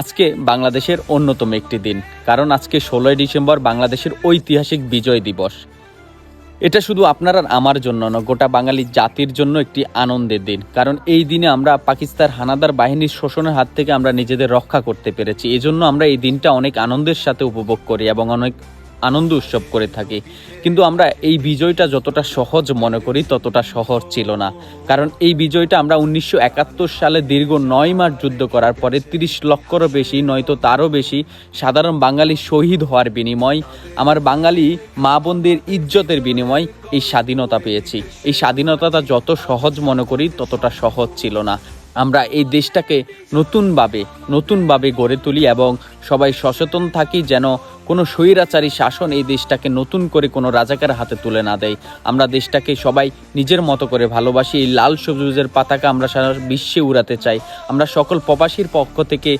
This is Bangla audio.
আজকে বাংলাদেশের অন্যতম একটি দিন, কারণ আজকে ষোলোই ডিসেম্বর বাংলাদেশের ঐতিহাসিক বিজয় দিবস। এটা শুধু আপনার আর আমার জন্য নয়, গোটা বাঙালি জাতির জন্য একটি আনন্দের দিন, কারণ এই দিনে আমরা পাকিস্তান হানাদার বাহিনীর শোষণের হাত থেকে আমরা নিজেদের রক্ষা করতে পেরেছি। এজন্য আমরা এই দিনটা অনেক আনন্দের সাথে উপভোগ করি এবং অনেক আনন্দ উৎসব করে থাকি। কিন্তু আমরা এই বিজয়টা যতটা সহজ মনে করি, ততটা সহজ ছিল না। কারণ এই বিজয়টা আমরা উনিশশো একাত্তর সালে দীর্ঘ নয় মাস যুদ্ধ করার পরে তিরিশ লক্ষরও বেশি, নয়তো তারও বেশি সাধারণ বাঙালি শহীদ হওয়ার বিনিময়, আমার বাঙালি মা বোনদের ইজ্জতের বিনিময় এই স্বাধীনতা পেয়েছি। এই স্বাধীনতাটা যত সহজ মনে করি, ততটা সহজ ছিল না। আমরা এই দেশটাকে নতুনভাবে নতুনভাবে গড়ে তুলি এবং সবাই সচেতন থাকি যেন কোনো স্বৈরাচারী শাসন এই দেশটাকে নতুন করে কোনো রাজাকার হাতে তুলে না দেয়। আমরা দেশটাকে সবাই নিজের মতো করে ভালোবাসি, এই লাল সবুজের পাতাকে আমরা সারা বিশ্বে উড়াতে চাই। আমরা সকল প্রবাসীর পক্ষ থেকে